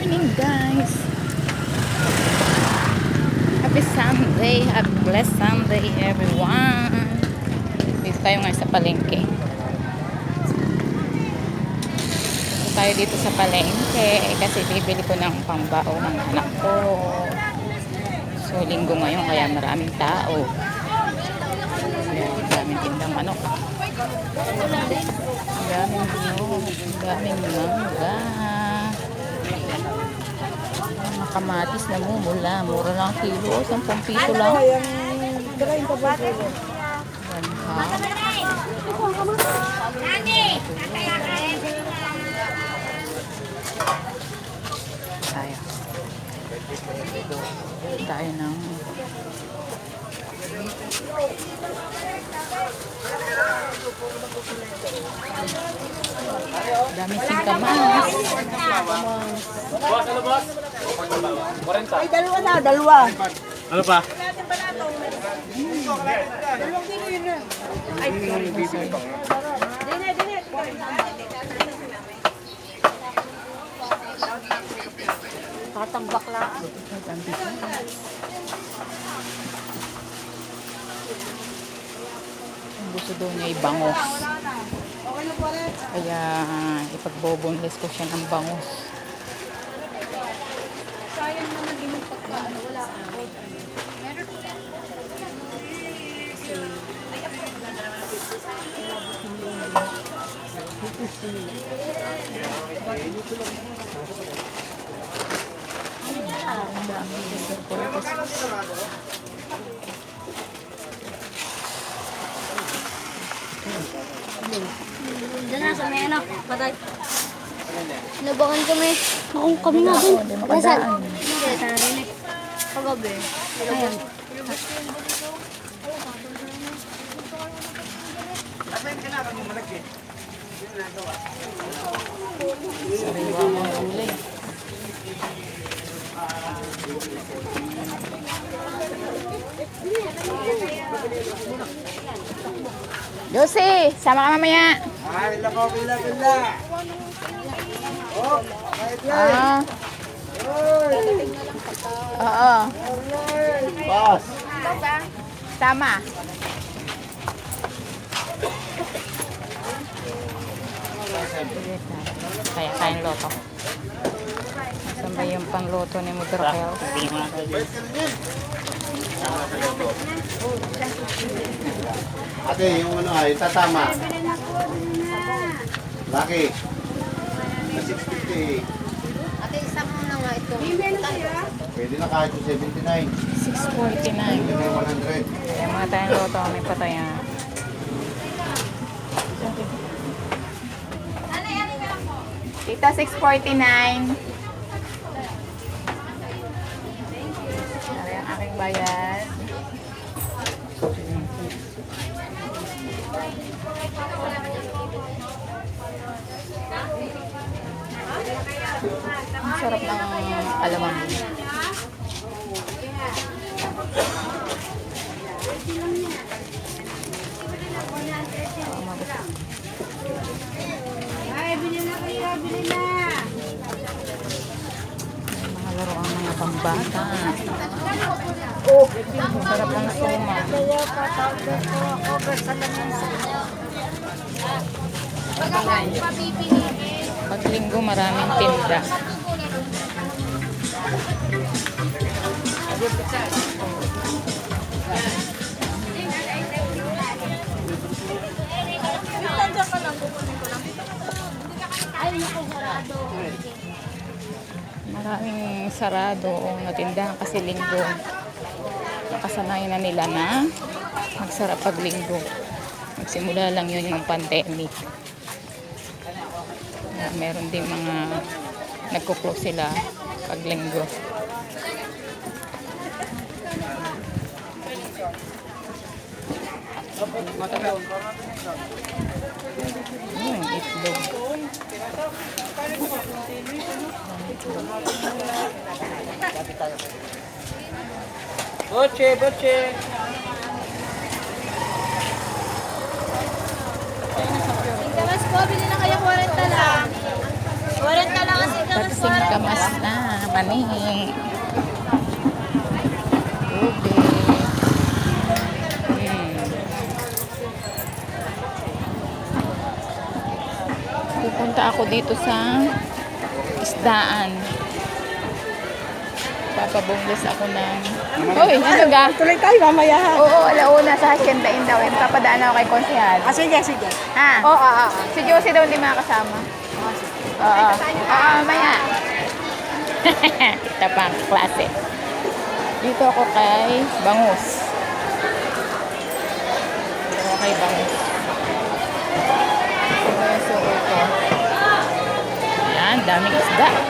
morning guys. Happy Sunday. Happy blessed Sunday everyone. Dito tayo ngayon sa palengke. Dito tayo dito sa palengke kasi bibili ko ng pambao ng anak ko. So linggo ngayon kaya maraming tao. Maraming tindang manok. Ang daming ano, ang. Kamatis na mumula. Mura lang ang kilo. 10 piso lang. One half. Tayo. Tayo ng daming singkamas. Ay, dalawa na, dalawa. Ano pa? Katang bakla. Ang gusto daw niya ay bangos. Kaya ipagboboneless ko siya ng bangos. Ang dami dito po. Diyan na sa may ano, patay. Nabangan kami. Ako kami nga. Hindi, narinig. Kagabi. Ayan. Josie, sama ka mamaya. Ay, lako, bila, bila. Ah. Oo. Boss. Sama. Kaya kain loto. Saan ba yung pangloto ni Mother Health? Ate, yung ano ay, tatama. Laki. 650. Ate, isa mo na nga ito. Pwede na kahit yung 79. 649. Pwede na yung 100. Kaya mga tayong loto kami patayan. Tita, 649. Ari ang aking bayad. Sarap ng alamang. Ay, bili na kayo, bili na. May mga laruan mga pambata. Oh, sarap ng ko ako, basta lang yan sa Pag ako papipiliin. Pag linggo maraming tinda. Maraming sarado na tindahan kasi linggo. Nakasanayan na nila na magsarap pag linggo. Magsimula lang yun yung pandemic. Kaya meron din mga nagkuklose sila pag linggo. Hmm, itlog. Boche, boche. Singkamas po, bili na kayo 40 lang. 40 lang ang singkamas, Patsing kamas na. kami. Tubig. Hmm. Pupunta ako dito sa isdaan. Papabungles ako ng... Hoy, ano ga? Tuloy tayo mamaya ha. Oo, alauna sa haciendain daw. Yung papadaan ako kay Konsehal. Ah, sige, sige. Ha? Oo, oo, oo. Si Josie daw hindi makakasama. Oo. Oo, maya. Kita pa ang klase. Dito ako kay Bangus. Dito ako kay Bangus. Isda. Mm,